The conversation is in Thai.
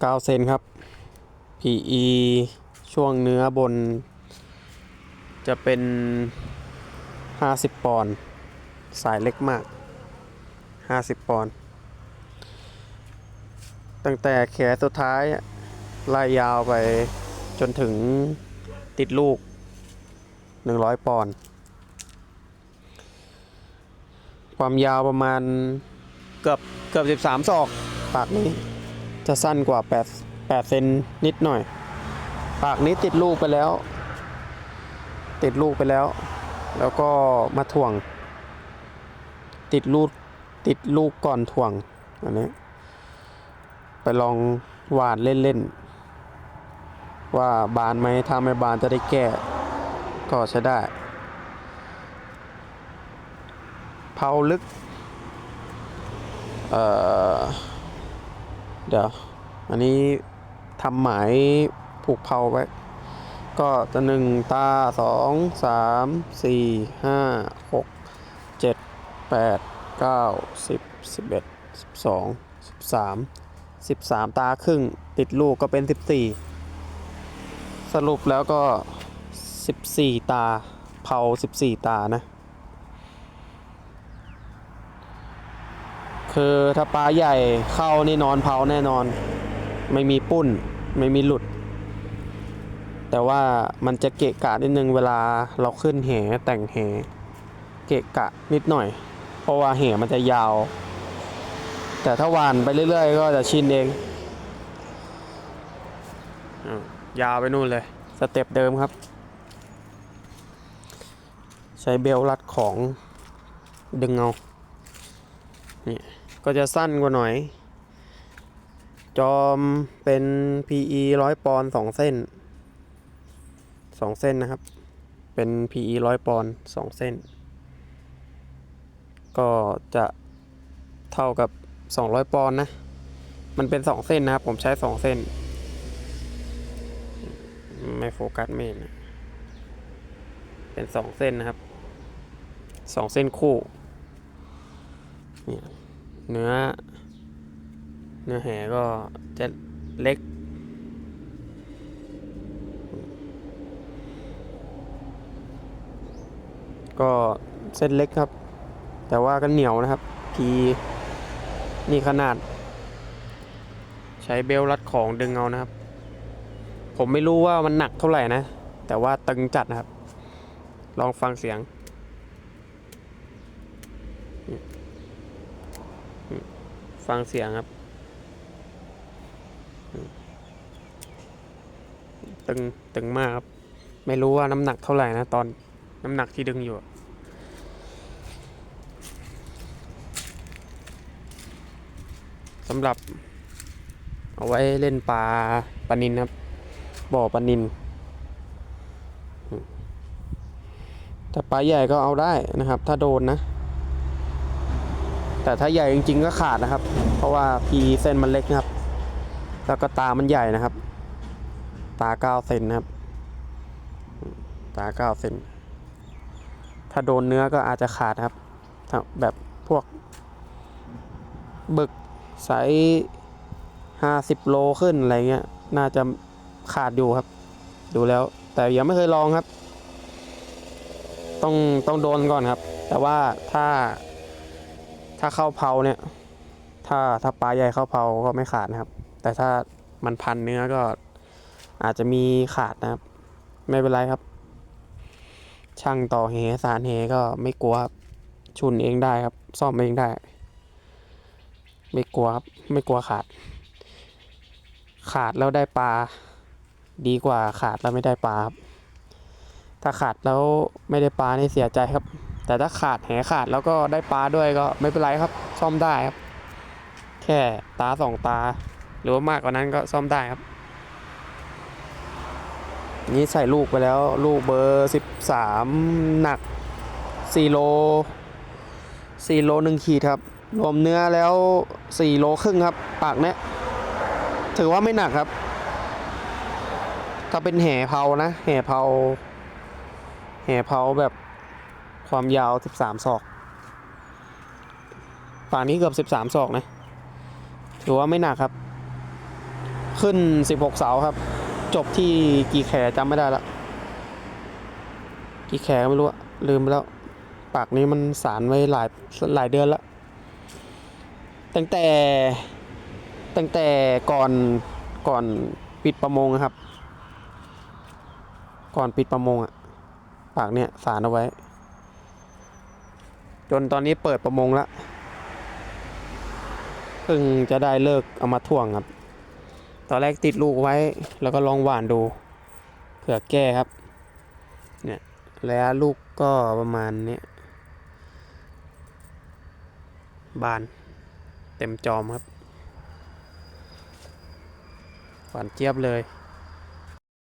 เก้าเซนครับ PE ช่วงเนื้อบน จะเป็น 50 ปอนด์สายเล็กมาก 50 ปอนด์ตั้งแต่แขนสุดท้ายไล่ยาวไปจนถึงติดลูก 100 ปอนด์ความยาวประมาณเกือบเกือบ 13 ศอก ปากนี้จะสั้นกว่า8 8เซนนิดหน่อย ปากนี้ติดลูกไปแล้ว ติดลูกไปแล้ว แล้วก็มาถ่วง ติดลูกติดลูกก่อนถ่วงอันนี้ไปลองหวานเล่นๆว่าบานไหมถ้าไม่บานจะได้แก้ก็ใช้ได้ เผาลึก เอ่อ เดี๋ยว อันนี้ทำหมายผูกเผาไว้ ก็จะหนึ่งตาสองสามสี่ห้าหกเจ็ดแปดเก้าสิบสิบเอ็ดสิบสองสิบสามสิบสามตาครึ่ง ติดลูกก็เป็นสิบสี่สรุปแล้วก็สิบสี่ตาเผาสิบสี่ตานะ คือถ้าปลาใหญ่เข้านี่นอนเผาแน่นอน ไม่มีปุ้นไม่มีหลุด แต่ว่ามันจะเกะกะนิดนึงเวลาเราขึ้นแหแต่งแหเกะกะนิดหน่อย เพราะว่าแหมันจะยาว แต่ถ้าหวานไปเรื่อยๆ ก็จะชินเองยาวไปนู่นเลย สเต็ปเดิมครับ ใช้เบลรัดของดึงเอานี่ ก็จะสั้นกว่าหน่อย จอมเป็น PE ร้อยปอนสองเส้นสองเส้นนะครับ เป็น PE ร้อยปอนสองเส้น ก็จะเท่ากับ 200 ปอนนะ มันเป็นสองเส้นนะครับ ผมใช้สองเส้น ไม่โฟกัสไม่นะเป็นสองเส้นนะครับสองเส้นคู่เนี่ย เนื้อ เนื้อแหก็จะเล็ก ก็เส้นเล็กครับ แต่ว่าก็เหนียวนะครับ พีนี่ขนาด ใช้เบลรัดของดึงเอานะครับ ผมไม่รู้ว่ามันหนักเท่าไหร่นะ แต่ว่าตึงจัดนะครับ ลองฟังเสียง ฟังเสียงครับ ตึง ตึงมากครับ ไม่รู้ว่าน้ำหนักเท่าไหร่นะ ตอนน้ำหนักที่ดึงอยู่สำหรับ เอาไว้เล่นปลาปลานินครับ บ่อปลานินถ้าปลาใหญ่ก็เอาได้นะครับ ถ้าโดนนะ แต่ถ้าใหญ่จริง ๆ ก็ขาดนะครับ เพราะว่าพีเส้นมันเล็กนะครับ แล้วก็ตามันใหญ่นะครับ ตาเก้าเซนนะครับ ตาเก้าเซนถ้าโดนเนื้อก็อาจจะขาดครับ แบบพวก บึกไซส์ห้าสิบโลขึ้นอะไรเงี้ย น่าจะขาดอยู่ครับ ดูแล้ว แต่ยังไม่เคยลองครับ ต้องต้องโดนก่อนครับ แต่ว่าถ้า ถ้าเข้าเผาเนี่ย ถ้าถ้าปลาใหญ่เข้าเผาก็ไม่ขาดนะครับ แต่ถ้ามันพันเนื้อก็อาจจะมีขาดนะครับ ไม่เป็นไรครับ ช่างต่อเหสารเหก็ไม่กลัวครับชุนเองได้ครับ ซ่อมเองได้ ไม่กลัวครับ ไม่กลัวขาด ขาดแล้วได้ปลา ดีกว่าขาดแล้วไม่ได้ปลาครับ ถ้าขาดแล้วไม่ได้ปลานี่เสียใจครับ แต่ถ้าขาดแหขาดแล้วก็ได้ปลาด้วยก็ไม่เป็นไรครับ ซ่อมได้ครับ แค่ตาสองตา หรือว่ามากกว่านั้นก็ซ่อมได้ครับ นี่ใส่ลูกไปแล้วลูกเบอร์สิบสามหนักสี่โลสี่โลหนึ่งขีดครับ รวมเนื้อแล้วสี่โลครึ่งครับ ปากเนี้ยถือว่าไม่หนักครับถ้าเป็นแห่เผานะ แห่เผา แห่เผาแบบ ความยาวสิบสามศอก ป่านนี้เกือบสิบสามศอกนะถถือว่าไม่หนักครับ ขึ้น 16 เสาครับ จบที่กี่แขจำไม่ได้ละ กี่แขกไม่รู้อะลืมไปแล้ว ปากนี้มันสารไว้หลายหลายเดือนละ ตั้งแต่ ตั้งแต่ก่อนก่อนปิดประมงอะครับ ก่อนปิดประมงอะปากเนี้ยสารเอาไว้ จนตอนนี้เปิดประมงละเพิ่งจะได้เลิกเอามาถ่วงครับ ตอนแรกติดลูกไว้แล้วก็ลองหว่านดูเผื่อแก้ครับ เนี่ยแล้วลูกก็ประมาณเนี้ยบาน เต็มจอมครับหวานเจี๊ยบเลย